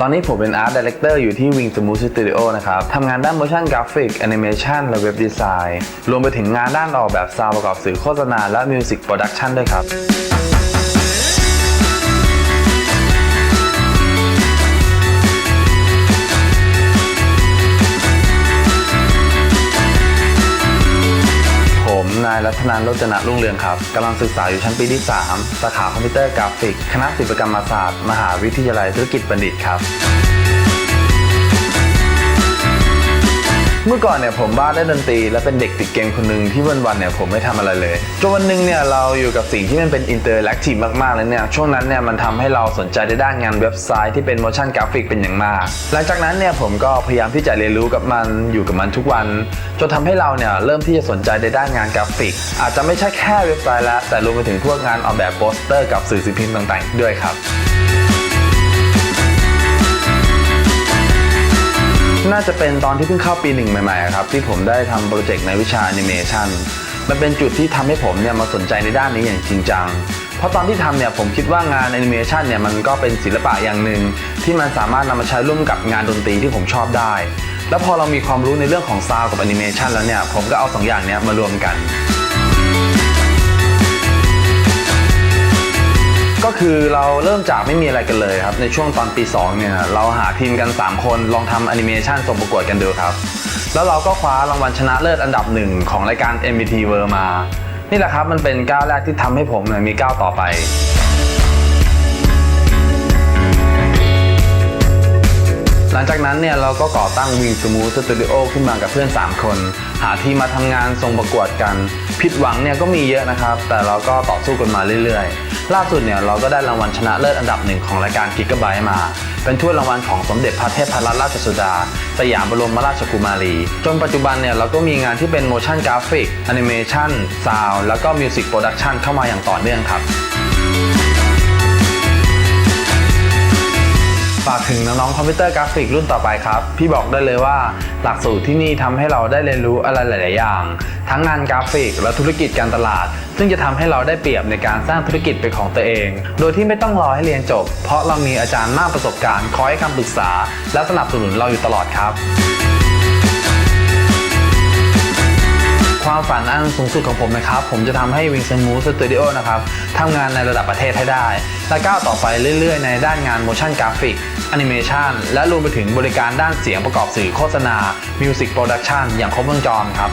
ตอนนี้ผมเป็น Art Director อยู่ที่ Wing Smooth Studio นะครับ ทำงานด้าน Motion Graphic Animation และ Web Design รวมไปถึงงานด้านออกแบบซาวประกอบสื่อโฆษณาและ Music Production ด้วยครับ นายรัตนันโรจนะรุ่งเรืองครับกำลังศึกษาอยู่ชั้นปีที่ 3 สาขาคอมพิวเตอร์กราฟิก คณะศิลปกรรมศาสตร์ มหาวิทยาลัยธุรกิจบัณฑิตครับ มื่อก่อนเนี่ยผมบ้าเล่นดนตรี และเป็นเด็กติดเกมคนหนึ่งที่วันๆเนี่ยผมไม่ทำอะไรเลยจนวันหนึ่งเนี่ยเราอยู่กับสิ่งที่มันเป็นอินเตอร์แอคทีฟมากๆเลยเนี่ยช่วงนั้นเนี่ยมันทำให้เราสนใจในด้านงานเว็บไซต์ที่เป็น motion graphic เป็นอย่างมาก หลังจากนั้นเนี่ยผมก็พยายามที่จะเรียนรู้กับมันอยู่กับมันทุกวัน จนทำให้เราเนี่ยเริ่มที่จะสนใจในด้านงานกราฟิก อาจจะไม่ใช่แค่เว็บไซต์แล้วแต่รวมไปถึงพวกงานออกแบบโปสเตอร์กับสื่อสิ่งพิมพ์ต่างๆ ด้วยครับ น่าจะเป็นตอนที่เพิ่งเข้าปีหนึ่งใหม่ๆครับที่ผมได้ทำโปรเจกต์ในวิชาแอนิเมชันมันเป็นจุดที่ทำให้ผมเนี่ยมาสนใจในด้านนี้อย่างจริงจัง เพราะตอนที่ทำเนี่ยผมคิดว่างานแอนิเมชันเนี่ยมันก็เป็นศิลปะอย่างหนึ่งที่มันสามารถนำมาใช้ร่วมกับงานดนตรีที่ผมชอบได้ แล้วพอเรามีความรู้ในเรื่องของซาวกับแอนิเมชันแล้วเนี่ยผมก็เอาสองอย่างเนี้ยมารวมกัน ก็คือเราเริ่มจากไม่มีอะไรกันเลยครับในช่วงตอนปี 2 เนี่ยเราหาทีมกัน 3 คนลองทำแอนิเมชันส่งประกวดกันดูครับ แล้วเราก็คว้ารางวัลชนะเลิศอันดับหนึ่งของรายการ MBT World มา นี่แหละครับมันเป็นก้าวแรกที่ทำให้ผมเนี่ยมีก้าวต่อไป หลังจากนั้นเนี่ยเราก็ก่อตั้ง Wing Smooth Studio ขึ้นมากับเพื่อน 3 คน หาทีมมาทำงานส่งประกวดกัน ผิดหวังเนี่ยก็มีเยอะนะครับ แต่เราก็ต่อสู้กันมาเรื่อยๆ ล่าสุดเนี่ยเราก็ได้รางวัลชนะเลิศอันดับหนึ่งของรายการ Gigabyte มา เป็นถ้วยรางวัลของสมเด็จพระเทพรัตนราชสุดา สยามบรมราชกุมารี จนปัจจุบันเนี่ยเราก็มีงานที่เป็น motion graphic animation sound แล้วก็ music production เข้ามาอย่างต่อเนื่องครับากถึงน้องๆคอมพิวเตอร์กราฟิกรุ่นต่อไปครับ พี่บอกได้เลยว่าหลักสูตรที่นี่ทำให้เราได้เรียนรู้อะไรหลาย ๆ อย่าง ทั้งงานกราฟิกและธุรกิจการตลาด ซึ่งจะทำให้เราได้เปรียบในการสร้างธุรกิจเป็นของตัวเอง โดยที่ไม่ต้องรอให้เรียนจบ เพราะเรามีอาจารย์มากประสบการณ์คอยให้คำปรึกษา และสนับสนุนเราอยู่ตลอดครับความฝันอันสูงสุดของผมนะครับ ผมจะทำให้ Wing Smooth Studio นะครับทำงานในระดับประเทศให้ได้ และก้าวต่อไปเรื่อยๆ ในด้านงาน motion graphic แอนิเมชันและรวมไปถึงบริการด้านเสียงประกอบสื่อโฆษณามิวสิกโปรดักชันอย่างครบวงจรครับ